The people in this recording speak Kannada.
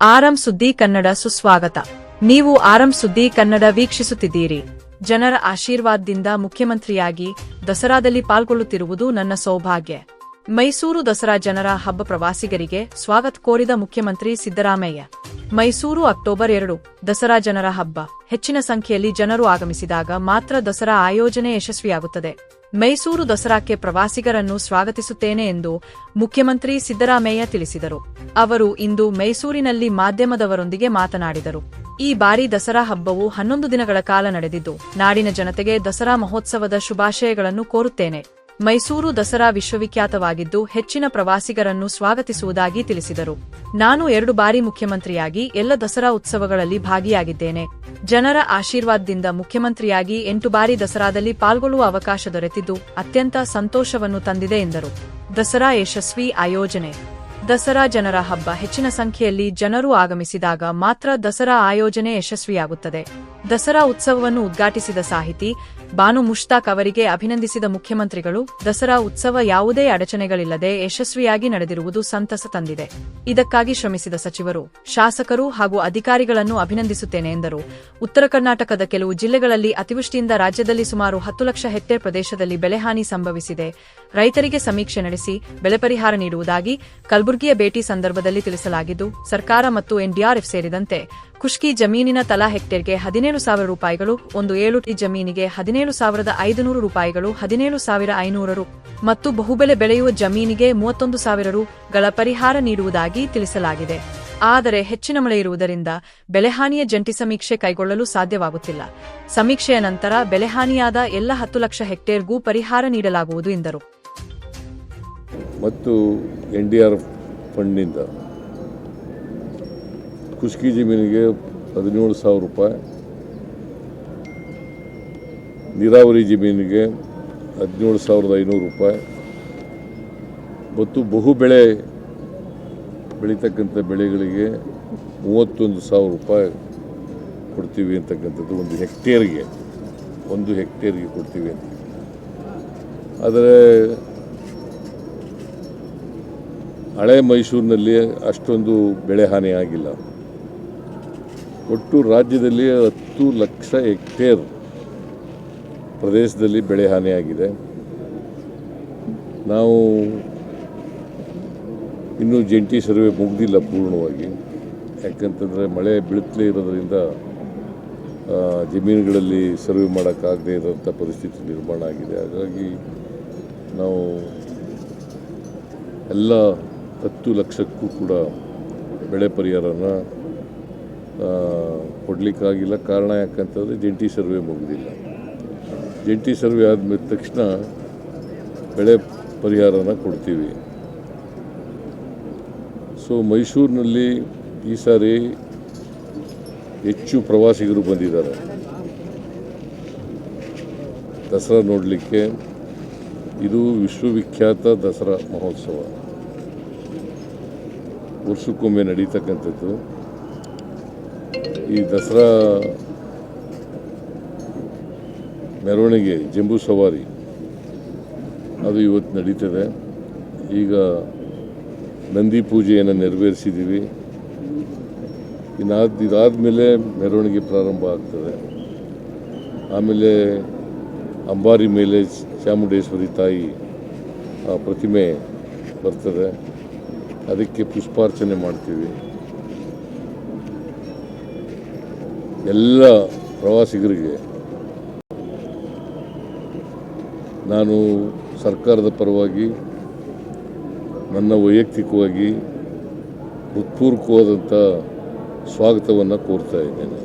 ಆರಂ ಸುದ್ದಿ ಕನ್ನಡ ಸುಸ್ವಾಗತ. ನೀವು ಆರಂ ಸುದ್ದಿ ಕನ್ನಡ ವೀಕ್ಷಿಸುತ್ತಿದ್ದೀರಿ. ಜನರ ಆಶೀರ್ವಾದದಿಂದ ಮುಖ್ಯಮಂತ್ರಿಯಾಗಿ ದಸರಾದಲ್ಲಿ ಪಾಲ್ಗೊಳ್ಳುತ್ತಿರುವುದು ನನ್ನ ಸೌಭಾಗ್ಯ. ಮೈಸೂರು ದಸರಾ ಜನರ ಹಬ್ಬ ಪ್ರವಾಸಿಗರಿಗೆ ಸ್ವಾಗತ ಕೋರಿದ ಮುಖ್ಯಮಂತ್ರಿ ಸಿದ್ದರಾಮಯ್ಯ. ಮೈಸೂರು ಅಕ್ಟೋಬರ್ ಎರಡು, ದಸರಾ ಜನರ ಹಬ್ಬ. ಹೆಚ್ಚಿನ ಸಂಖ್ಯೆಯಲ್ಲಿ ಜನರು ಆಗಮಿಸಿದಾಗ ಮಾತ್ರ ದಸರಾ ಆಯೋಜನೆ ಯಶಸ್ವಿಯಾಗುತ್ತದೆ. ಮೈಸೂರು ದಸರಾಕ್ಕೆ ಪ್ರವಾಸಿಗರನ್ನು ಸ್ವಾಗತಿಸುತ್ತೇನೆ ಎಂದು ಮುಖ್ಯಮಂತ್ರಿ ಸಿದ್ದರಾಮಯ್ಯ ತಿಳಿಸಿದರು. ಅವರು ಇಂದು ಮೈಸೂರಿನಲ್ಲಿ ಮಾಧ್ಯಮದವರೊಂದಿಗೆ ಮಾತನಾಡಿದರು. ಈ ಬಾರಿ ದಸರಾ ಹಬ್ಬವು ಹನ್ನೊಂದು ದಿನಗಳ ಕಾಲ ನಡೆದಿದ್ದು, ನಾಡಿನ ಜನತೆಗೆ ದಸರಾ ಮಹೋತ್ಸವದ ಶುಭಾಶಯಗಳನ್ನು ಕೋರುತ್ತೇನೆ. ಮೈಸೂರು ದಸರಾ ವಿಶ್ವವಿಖ್ಯಾತವಾಗಿದ್ದು ಹೆಚ್ಚಿನ ಪ್ರವಾಸಿಗರನ್ನು ಸ್ವಾಗತಿಸುವುದಾಗಿ ತಿಳಿಸಿದರು. ನಾನು ಎರಡು ಬಾರಿ ಮುಖ್ಯಮಂತ್ರಿಯಾಗಿ, ಎಲ್ಲ ದಸರಾ ಉತ್ಸವಗಳಲ್ಲಿ ಭಾಗಿಯಾಗಿದ್ದೇನೆ. ಜನರ ಆಶೀರ್ವಾದದಿಂದ ಮುಖ್ಯಮಂತ್ರಿಯಾಗಿ ಎಂಟು ಬಾರಿ ದಸರಾದಲ್ಲಿ ಪಾಲ್ಗೊಳ್ಳುವ ಅವಕಾಶ ದೊರೆತಿದ್ದು, ಅತ್ಯಂತ ಸಂತೋಷವನ್ನು ತಂದಿದೆ ಎಂದರು. ದಸರಾ ಯಶಸ್ವಿ ಆಯೋಜನೆ. ದಸರಾ ಜನರ ಹಬ್ಬ ಹೆಚ್ಚಿನ ಸಂಖ್ಯೆಯಲ್ಲಿ ಜನರು ಆಗಮಿಸಿದಾಗ ಮಾತ್ರ ದಸರಾ ಆಯೋಜನೆ ಯಶಸ್ವಿಯಾಗುತ್ತದೆ. ದಸರಾ ಉತ್ಸವವನ್ನು ಉದ್ಘಾಟಿಸಿದ ಸಾಹಿತಿ ಬಾನು ಮುಷ್ತಾಕ್ ಅವರಿಗೆ ಅಭಿನಂದಿಸಿದ ಮುಖ್ಯಮಂತ್ರಿಗಳು, ದಸರಾ ಉತ್ಸವ ಯಾವುದೇ ಅಡಚಣೆಗಳಿಲ್ಲದೆ ಯಶಸ್ವಿಯಾಗಿ ನಡೆದಿರುವುದು ಸಂತಸ ತಂದಿದೆ. ಇದಕ್ಕಾಗಿ ಶ್ರಮಿಸಿದ ಸಚಿವರು, ಶಾಸಕರು ಹಾಗೂ ಅಧಿಕಾರಿಗಳನ್ನು ಅಭಿನಂದಿಸುತ್ತೇನೆ ಎಂದರು. ಉತ್ತರ ಕರ್ನಾಟಕದ ಕೆಲವು ಜಿಲ್ಲೆಗಳಲ್ಲಿ ಅತಿವೃಷ್ಟಿಯಿಂದ ರಾಜ್ಯದಲ್ಲಿ ಸುಮಾರು ಹತ್ತು ಲಕ್ಷ ಹೆಕ್ಟೇರ್ ಪ್ರದೇಶದಲ್ಲಿ ಬೆಳೆಹಾನಿ ಸಂಭವಿಸಿದೆ. ರೈತರಿಗೆ ಸಮೀಕ್ಷೆ ನಡೆಸಿ ಬೆಳೆ ಪರಿಹಾರ ನೀಡುವುದಾಗಿ ಕಲಬುರಗಿಯ ಭೇಟಿ ಸಂದರ್ಭದಲ್ಲಿ ತಿಳಿಸಲಾಗಿದ್ದು, ಸರ್ಕಾರ ಮತ್ತು ಎನ್ಡಿಆರ್ಎಫ್ ಸೇರಿದಂತೆ ಖುಷ್ಕಿ ಜಮೀನಿನ ತಲಾ ಹೆಕ್ಟೇರ್ಗೆ ಹದಿನೇಳು ಸಾವಿರ ರೂಪಾಯಿಗಳು, ಒಂದು ಏಳು ಟಿ ಜಮೀನಿಗೆ ಹದಿನೇಳು ಸಾವಿರದ ಐದುನೂರು ರೂಪಾಯಿಗಳು, ಹದಿನೇಳು ಸಾವಿರ ಐನೂರು ರು. ಮತ್ತು ಬಹುಬೆಲೆ ಬೆಳೆಯುವ ಜಮೀನಿಗೆ ಮೂವತ್ತೊಂದು ಸಾವಿರ ರುಗಳ ಪರಿಹಾರ ನೀಡುವುದಾಗಿ ತಿಳಿಸಲಾಗಿದೆ. ಆದರೆ ಹೆಚ್ಚಿನ ಮಳೆ ಇರುವುದರಿಂದ ಬೆಳೆಹಾನಿಯ ಜಂಟಿ ಸಮೀಕ್ಷೆ ಕೈಗೊಳ್ಳಲು ಸಾಧ್ಯವಾಗುತ್ತಿಲ್ಲ. ಸಮೀಕ್ಷೆಯ ನಂತರ ಬೆಳೆಹಾನಿಯಾದ ಎಲ್ಲ ಹತ್ತು ಲಕ್ಷ ಹೆಕ್ಟೇರ್ಗೂ ಪರಿಹಾರ ನೀಡಲಾಗುವುದು ಎಂದರು. ಮತ್ತು ಎನ್ಡಿಆರ್ಎಫ್ ಫಂಡ್ನಿಂದ ಖುಷ್ಕಿ ಜಮೀನಿಗೆ ಹದಿನೇಳು ಸಾವಿರ ರೂಪಾಯಿ. ನೀರಾವರಿ ಜಮೀನಿಗೆ ಹದಿನೇಳು ಸಾವಿರದ ಐನೂರು ರೂಪಾಯಿ. ಮತ್ತು ಬಹು ಬೆಳೆ ಬೆಳೀತಕ್ಕಂಥ ಬೆಳೆಗಳಿಗೆ ಮೂವತ್ತೊಂದು ಸಾವಿರ ರೂಪಾಯಿ ಕೊಡ್ತೀವಿ ಅಂತಕ್ಕಂಥದ್ದು ಒಂದು ಹೆಕ್ಟೇರ್ಗೆ ಒಂದು ಹೆಕ್ಟೇರ್ಗೆ ಕೊಡ್ತೀವಿ ಅಂತ. ಆದರೆ ಹಳೆ ಮೈಸೂರಿನಲ್ಲಿ ಅಷ್ಟೊಂದು ಬೆಳೆ ಹಾನಿ ಆಗಿಲ್ಲ. ಒಟ್ಟು ರಾಜ್ಯದಲ್ಲಿ ಹತ್ತು ಲಕ್ಷ ಹೆಕ್ಟೇರ್ ಪ್ರದೇಶದಲ್ಲಿ ಬೆಳೆ ಹಾನಿಯಾಗಿದೆ. ನಾವು ಇನ್ನೂ ಜಂಟಿ ಸರ್ವೆ ಮುಗ್ದಿಲ್ಲ ಪೂರ್ಣವಾಗಿ. ಯಾಕಂತಂದರೆ ಮಳೆ ಬೀಳುತ್ತಲೇ ಇರೋದರಿಂದ ಜಮೀನುಗಳಲ್ಲಿ ಸರ್ವೆ ಮಾಡೋಕ್ಕಾಗದೇ ಇರೋಂಥ ಪರಿಸ್ಥಿತಿ ನಿರ್ಮಾಣ ಆಗಿದೆ. ಹಾಗಾಗಿ ನಾವು ಎಲ್ಲ ಹತ್ತು ಲಕ್ಷಕ್ಕೂ ಕೂಡ ಬೆಳೆ ಪರಿಹಾರನ ಕೊಡಲಿಕ್ಕಾಗಿಲ್ಲ. ಕಾರಣ ಯಾಕಂತಂದರೆ ಜಂಟಿ ಸರ್ವೆ ಮುಗಿದಿಲ್ಲ. ಜಂಟಿ ಸರ್ವೆ ಆದಮೇಲೆ ತಕ್ಷಣ ಬೆಳೆ ಪರಿಹಾರನ ಕೊಡ್ತೀವಿ. ಸೊ ಮೈಸೂರಿನಲ್ಲಿ ಈ ಸಾರಿ ಹೆಚ್ಚು ಪ್ರವಾಸಿಗರು ಬಂದಿದ್ದಾರೆ. ದಸರಾ ನೋಡಲಿಕ್ಕೆ. ಇದು ವಿಶ್ವವಿಖ್ಯಾತ ದಸರಾ ಮಹೋತ್ಸವ. ವರ್ಷಕ್ಕೊಮ್ಮೆ ನಡೀತಕ್ಕಂಥದ್ದು. ಈ ದಸರಾ ಮೆರವಣಿಗೆ ಜಂಬೂ ಸವಾರಿ, ಅದು ಇವತ್ತು ನಡೀತದೆ. ಈಗ ನಂದಿ ಪೂಜೆಯನ್ನು ನೆರವೇರಿಸಿದ್ದೀವಿ. ಇನ್ನಾದ ಇದಾದಮೇಲೆ ಮೆರವಣಿಗೆ ಪ್ರಾರಂಭ ಆಗ್ತದೆ. ಆಮೇಲೆ ಅಂಬಾರಿ ಮೇಲೆ ಚಾಮುಂಡೇಶ್ವರಿ ತಾಯಿ ಪ್ರತಿಮೆ ಬರ್ತದೆ. ಅದಕ್ಕೆ ಪುಷ್ಪಾರ್ಚನೆ ಮಾಡ್ತೀವಿ. ಎಲ್ಲ ಪ್ರವಾಸಿಗರಿಗೆ ನಾನು ಸರ್ಕಾರದ ಪರವಾಗಿ ನನ್ನ ವೈಯಕ್ತಿಕವಾಗಿ ಹೃತ್ಪೂರ್ವಕವಾದಂಥ ಸ್ವಾಗತವನ್ನು ಕೋರ್ತಾ ಇದ್ದೇನೆ.